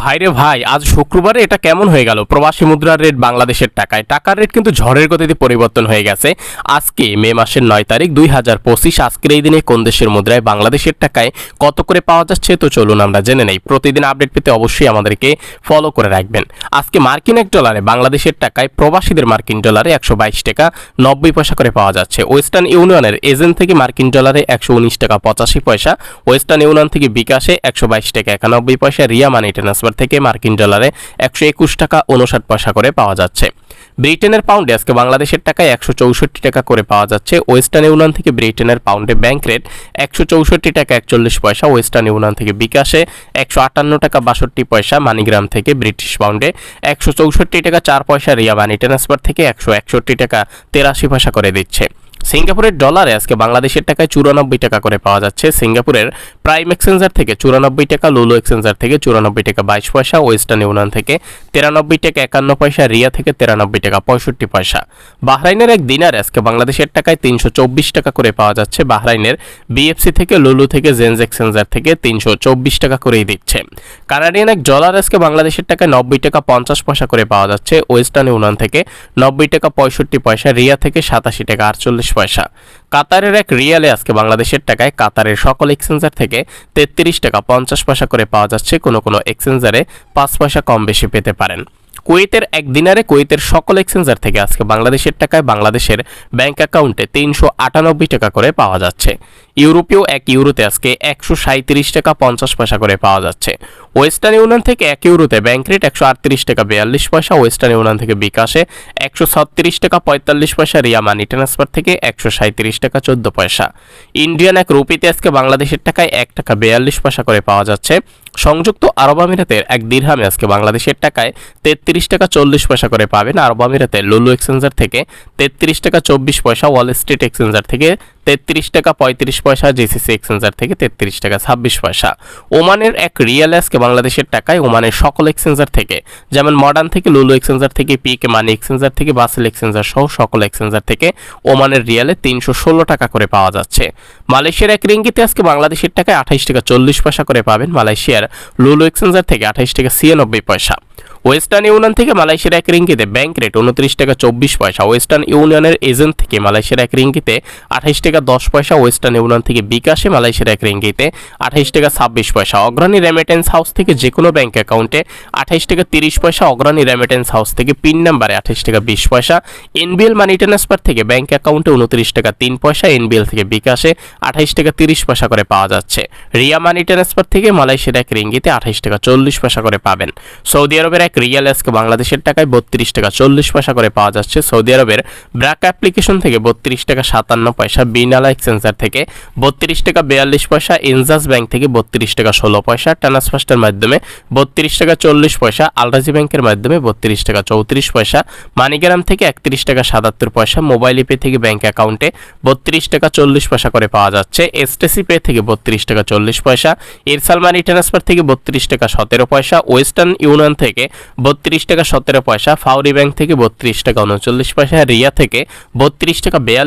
ভাইরে ভাই, আজ শুক্রবারে এটা কেমন হয়ে গেল? প্রবাসী মুদ্রার রেট বাংলাদেশের টাকায়। টাকার রেট কিন্তু ঝড়ের গতিতে পরিবর্তন হয়ে গেছে। আজকে মে মাসের নয় তারিখ, দুই হাজার পঁচিশ, আজকের এই দিনে কোন দেশের মুদ্রায় বাংলাদেশের টাকায় কত করে পাওয়া যাচ্ছে তো চলুন আমরা জেনে নেই। প্রতিদিন আপডেট পেতে অবশ্যই আমাদেরকে ফলো করে রাখবেন। আজকে মার্কিন এক ডলারে বাংলাদেশের টাকায় প্রবাসীদের মার্কিন ডলারে একশো বাইশ টাকা নব্বই পয়সা করে পাওয়া যাচ্ছে। ওয়েস্টার্ন ইউনিয়নের এজেন্ট থেকে মার্কিন ডলারে একশো উনিশ টাকা পঁচাশি পয়সা, ওয়েস্টার্ন ইউনিয়ন থেকে বিকাশে একশো বাইশ টাকা একানব্বই পয়সা, রিয়া মানি ট্রান্সফার থেকে মার্কিন ডলারে একশো একুশ টাকা উনষাট পয়সা করে পাওয়া যাচ্ছে। ব্রিটেনের পাউন্ডে আজকে বাংলাদেশের টাকায় একশো চৌষট্টি টাকা করে পাওয়া যাচ্ছে। ওয়েস্টার্ন ইউনিয়ন থেকে ব্রিটেনের পাউন্ডে ব্যাংক রেট একশো চৌষট্টি টাকা একচল্লিশ পয়সা, ওয়েস্টার্ন ইউনিয়ন থেকে বিকাশে একশো আটান্ন টাকা বাষট্টি পয়সা, মানিগ্রাম থেকে ব্রিটিশ পাউন্ডে একশো চৌষট্টি টাকা চার পয়সা, রিয়া মানি ট্রান্সফার থেকে একশো একষট্টি টাকা তেরাশি পয়সা করে দিচ্ছে। সিঙ্গাপুরের ডলারে আজকে বাংলাদেশের টাকায় চুরানব্বই টাকা করে পাওয়া যাচ্ছে। সিঙ্গাপুরের প্রাইম এক্সচেঞ্জার থেকে চুরানব্বই টাকা, লুলো এক্সচেঞ্জার থেকে চুরানব্বই টাকা, বাইশ পয়সা, ওয়েস্টার্ন ইউনিয়ন থেকে তিরানব্বই টাকা একান্ন পয়সা, রিয়া থেকে তিরানব্বই টাকা পঁয়ষট্টি পয়সা। বাহরাইনের এক দিনার আজকে বাংলাদেশের টাকায় তিনশো চব্বিশ টাকা করে পাওয়া যাচ্ছে। বাহরাইনের বিএফসি থেকে, লুলু থেকে জেন্স এক্সচেঞ্জার থেকে তিনশো চব্বিশ টাকা করেই দিচ্ছে। কানাডিয়ান এক ডলার আজকে বাংলাদেশের টাকায় নব্বই টাকা পঞ্চাশ পয়সা করে পাওয়া যাচ্ছে। ওয়েস্টার্ন ইউনিয়ন থেকে নব্বই টাকা পঁয়ষট্টি পয়সা, রিয়া থেকে সাতাশি টাকা আটচল্লিশ পয়সা। কাতারের এক রিয়ালে আজকে বাংলাদেশের টাকায় কাতারের সকল এক্সচেঞ্জার থেকে তেত্রিশ টাকা পঞ্চাশ পয়সা করে পাওয়া যাচ্ছে। কোনো কোনো এক্সচেঞ্জারে পাঁচ পয়সা কম বেশি পেতে পারেন। কুয়েতের এক দিনারে কুয়েতের সকল এক্সচেঞ্জার থেকে আজকে বাংলাদেশের টাকায় বাংলাদেশের ব্যাংক অ্যাকাউন্টে তিনশো আটানব্বই টাকা করে পাওয়া যাচ্ছে। ইউরোপীয় এক ইউরোতে আজকে একশো সাঁত্রিশ টাকা পঞ্চাশ পয়সা করে পাওয়া যাচ্ছে। ওয়েস্টার্ন ইউনিয়ন থেকে এক ইউরোতে ব্যাংক রেট একশো আটত্রিশ টাকা বিয়াল্লিশ পয়সা, ওয়েস্টার্ন ইউনিয়ন থেকে বিকাশে একশো ছত্রিশ টাকা পঁয়তাল্লিশ পয়সা, রিয়া মানি ট্রান্সফার থেকে একশো সাঁত্রিশ টাকা চোদ্দ পয়সা। ইন্ডিয়ান এক রুপিতে আজকে বাংলাদেশের টাকায় এক টাকা বিয়াল্লিশ পয়সা করে পাওয়া যাচ্ছে। সংযুক্ত আরব আমিরাতের এক দিরহামে আজকে বাংলাদেশের টাকায় তেত্রিশ টাকা চল্লিশ পয়সা করে পাবেন। আরব আমিরাতের লুলু এক্সচেঞ্জার থেকে তেত্রিশ টাকা চব্বিশ পয়সা, ওয়াল স্ট্রিট এক্সচেঞ্জার থেকে তেত্রিশ টাকা পঁয়ত্রিশ পয়সা, জিসিসি এক্সচেঞ্জার থেকে তেত্রিশ টাকা ছাব্বিশ পয়সা। ওমানের এক রিয়েল আজকে বাংলাদেশের টাকায় ওমানের সকল এক্সচেঞ্জার থেকে, যেমন মডার্ন থেকে লুলু এক্সচেঞ্জার থেকে, পিকে মানি এক্সচেঞ্জার থেকে, বাসেল এক্সচেঞ্জার সহ সকল এক্সচেঞ্জার থেকে ওমানের রিয়ালে তিনশো ষোলো টাকা করে পাওয়া যাচ্ছে। মালয়েশিয়ার এক রিঙ্গিতে আজকে বাংলাদেশের টাকায় আঠাইশ টাকা চল্লিশ পয়সা করে পাবেন। মালয়েশিয়ার লুলু এক্সচেঞ্জার থেকে আঠাইশ টাকা ছিয়ানব্বই পয়সা। ওয়েস্টার্ন ইউনিয়ন থেকে মালয়েশিয়ার এক রিঙ্গিতে ব্যাংক রেট উনত্রিশ টাকা চব্বিশ পয়সা ওয়েস্টার্ন ইউনিয়নের এজেন্ট থেকে মালয়েশিয়ার এক রিঙ্গিতে আঠাইশ টাকা দশ পয়সা ওয়েস্টার্ন ইউনিয়ন থেকে বিকাশে মালয়েশিয়ার এক রিঙ্গিতে আঠাইশ টাকা ছাব্বিশ পয়সা। অগ্রণী রেমিটেন্স হাউস থেকে যে কোনো ব্যাংক অ্যাকাউন্টে আঠাইশ টাকা তিরিশ পয়সা, অগ্রণী রেমিটেন্স হাউস থেকে পিন নাম্বারে আঠাইশ টাকা বিশ পয়সা। এনবিএল মানি ট্রান্সফার থেকে ব্যাংক অ্যাকাউন্টে উনত্রিশ টাকা তিন পয়সা এনবিএল থেকে বিকাশে আঠাইশ টাকা তিরিশ পয়সা করে পাওয়া যাচ্ছে। রিয়া মানি ট্রান্সফার থেকে মালয়েশিয়ার এক রিঙ্গিতে আঠাইশ টাকা চল্লিশ পয়সা করে পাবেন। সৌদি আরবের এক রিয়াল আজকে বাংলাদেশের টাকায় বত্রিশ টাকা চল্লিশ পয়সা করে পাওয়া যাচ্ছে। সৌদি আরবের ব্র্যাক অ্যাপ্লিকেশন থেকে বত্রিশ টাকা সাতান্ন পয়সা, বিনালা এক্সচেঞ্জার থেকে বত্রিশ টাকা বিয়াল্লিশ পয়সা, ইনজাস ব্যাংক থেকে বত্রিশ টাকা ষোলো পয়সা ট্রান্সফার্স্টের মাধ্যমে বত্রিশ টাকা চল্লিশ পয়সা, আলরাজি ব্যাংকের মাধ্যমে বত্রিশ টাকা চৌত্রিশ পয়সা, মানিগ্রাম থেকে একত্রিশ টাকা সাতাত্তর পয়সা, মোবাইল পে থেকে ব্যাংক অ্যাকাউন্টে বত্রিশ টাকা চল্লিশ পয়সা করে পাওয়া যাচ্ছে। এসটিসি পে থেকে বত্রিশ টাকা চল্লিশ পয়সা ইরসাল মানি ট্রান্সফার থেকে বত্রিশ টাকা সতেরো পয়সা, ওয়েস্টার্ন ইউনিয়ন থেকে বত্রিশ টাকা সতেরো পয়সা, ফাউরি ব্যাংক থেকে বত্রিশ টাকা, উনচল্লিশ পয়সা, রিয়া থেকে বত্রিশ টাকা, বিয়াল্লিশ